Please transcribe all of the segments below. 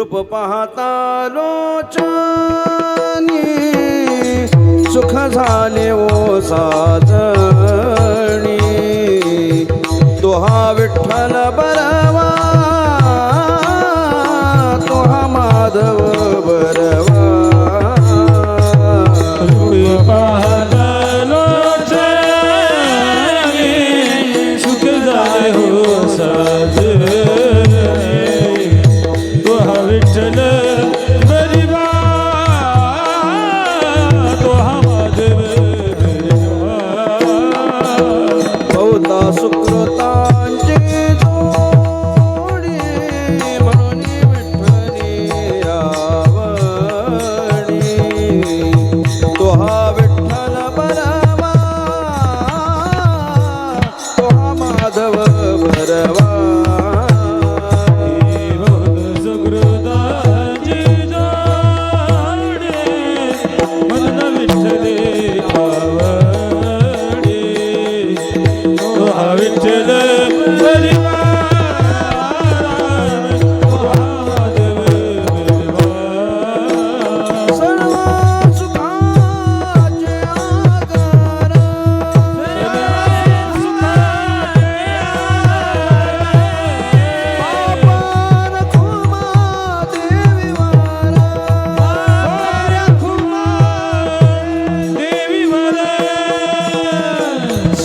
रूप पाहता लोचनी सुख झाले ओ साजणी दोहा विठ्ठल बरवा The.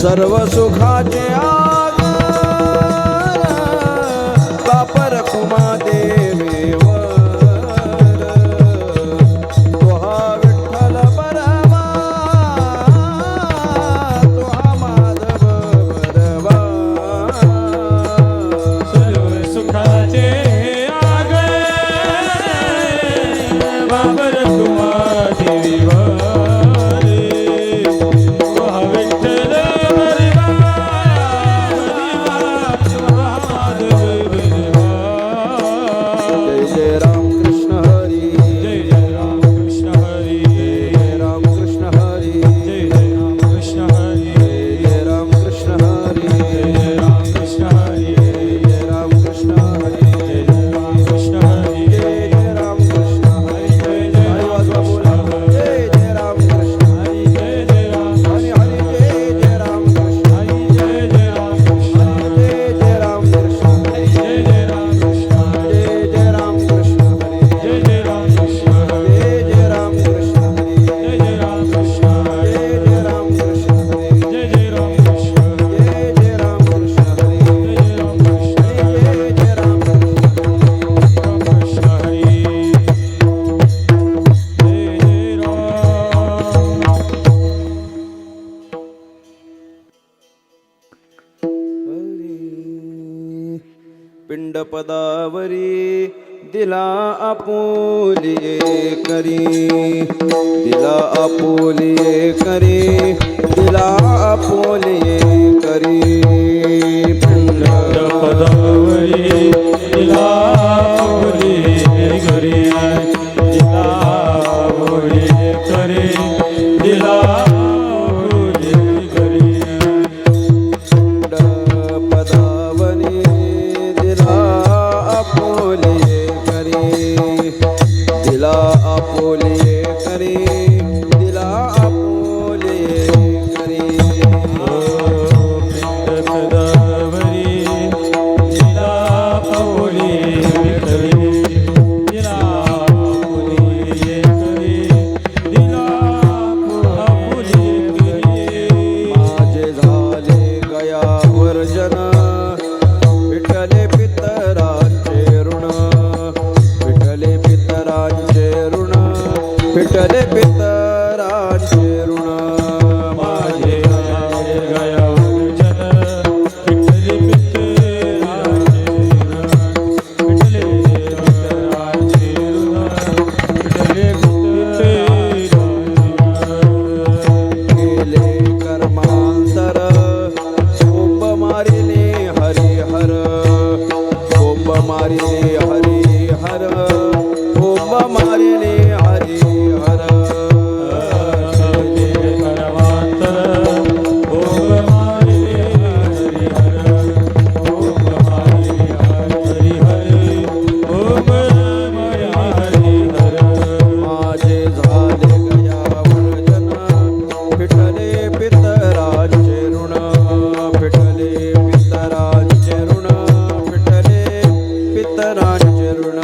सर्व सुखाचे आ पदावरी दिला आपुलिये करी दिला आपुलिये करी दिला आपुलिये करी। पदावरी दिला आपुलिये करी दिला करी दिला জানা मारिले हरे हर ओम मारिले ശങ്കരാചരണ